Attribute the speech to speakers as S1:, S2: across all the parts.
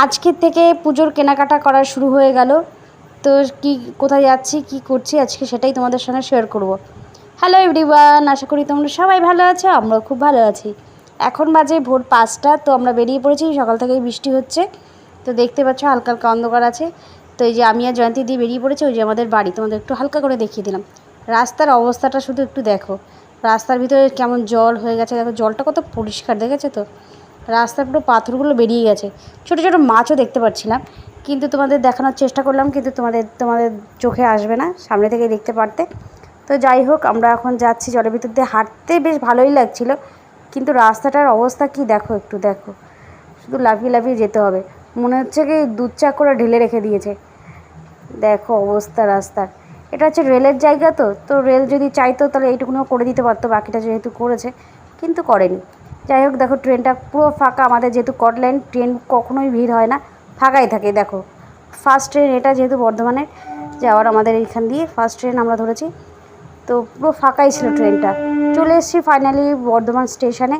S1: আজকের থেকে পুজোর কেনাকাটা করা শুরু হয়ে গেল। তো কি, কোথায় যাচ্ছি, কি করছি আজকে সেটাই তোমাদের সঙ্গে শেয়ার করব। হ্যালো এভরিওয়ান আশা করি তোমরা সবাই ভালো আছো, আমরাও খুব ভালো আছি। এখন বাজে ভোর পাঁচটা, তো আমরা বেরিয়ে পড়েছি, সকাল থেকেই বৃষ্টি হচ্ছে। তো দেখতে পাচ্ছ হালকা হালকা অন্ধকার আছে। তো এই যে আমি আর জয়ন্তী দিয়ে বেরিয়ে পড়েছি, ওই যে আমাদের বাড়ি, তোমাদের একটু হালকা করে দেখিয়ে দিলাম। রাস্তার অবস্থাটা শুধু একটু দেখো। রাস্তার ভিতরে কেমন জল হয়ে গেছে, দেখো জলটা কত পরিষ্কার, দেখেছ তো? রাস্তার পুরো পাথরগুলো বেরিয়ে গেছে। ছোটো ছোটো মাছও দেখতে পাচ্ছিলাম কিন্তু তোমাদের দেখানোর চেষ্টা করলাম, কিন্তু তোমাদের তোমাদের চোখে আসবে না, সামনে থেকে দেখতে পারতে। তো যাই হোক, আমরা এখন যাচ্ছি জলের ভিতর দিয়ে। হাঁটতে বেশ ভালোই লাগছিল, কিন্তু রাস্তাটার অবস্থা কি দেখো একটু দেখো। শুধু লাফিয়ে লাফিয়ে যেতে হবে। মনে হচ্ছে কি দুধ চা করে ঢেলে রেখে দিয়েছে। দেখো অবস্থা রাস্তার। এটা হচ্ছে রেলের জায়গা তো তো রেল যদি চাইতো তাহলে এইটুকুনিও করে দিতে পারতো, বাকিটা যেহেতু করেছে, কিন্তু করেনি। যাই হোক, দেখো ট্রেনটা পুরো ফাঁকা। আমাদের যেহেতু কটলাইন ট্রেন কখনোই ভিড় হয় না। ফাঁকাই থাকে, দেখো। ফার্স্ট ট্রেন এটা যেহেতু বর্ধমানের যাওয়ার আমাদের এইখান দিয়ে ফার্স্ট ট্রেন আমরা ধরেছি। তো পুরো ফাঁকাই ছিল ট্রেনটা চলে এসেছি ফাইনালি বর্ধমান স্টেশনে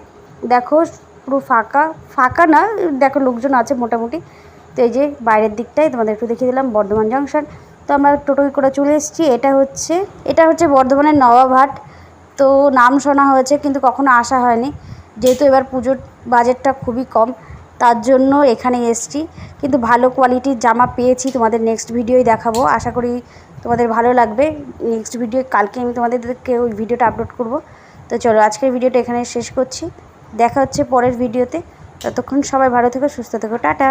S1: দেখো, পুরো ফাঁকা। ফাঁকা না, দেখো, লোকজন আছে মোটামুটি। তো এই যে বাইরের দিকটাই তোমাদের একটু দেখিয়ে দিলাম, বর্ধমান জংশন তো আমরা টোটোয় করে চলে এসেছি। এটা হচ্ছে এটা হচ্ছে বর্ধমানের নবাবহাট তো নাম শোনা হয়েছে, কিন্তু কখনো আসা হয়নি। যেহেতু এবার পুজোর বাজেটটা খুবই কম, তার জন্য এখানে এসছি। কিন্তু ভালো কোয়ালিটির জামা পেয়েছি, তোমাদের নেক্সট ভিডিওই দেখাবো। আশা করি তোমাদের ভালো লাগবে। নেক্সট ভিডিও কালকে আমি তোমাদেরকে ওই ভিডিওটা আপলোড করব। তো চলো, আজকের ভিডিওটা এখানে শেষ করছি। দেখা হচ্ছে পরের ভিডিওতে ততক্ষণ সবাই ভালো থেকো, সুস্থ থেকো। টাটা!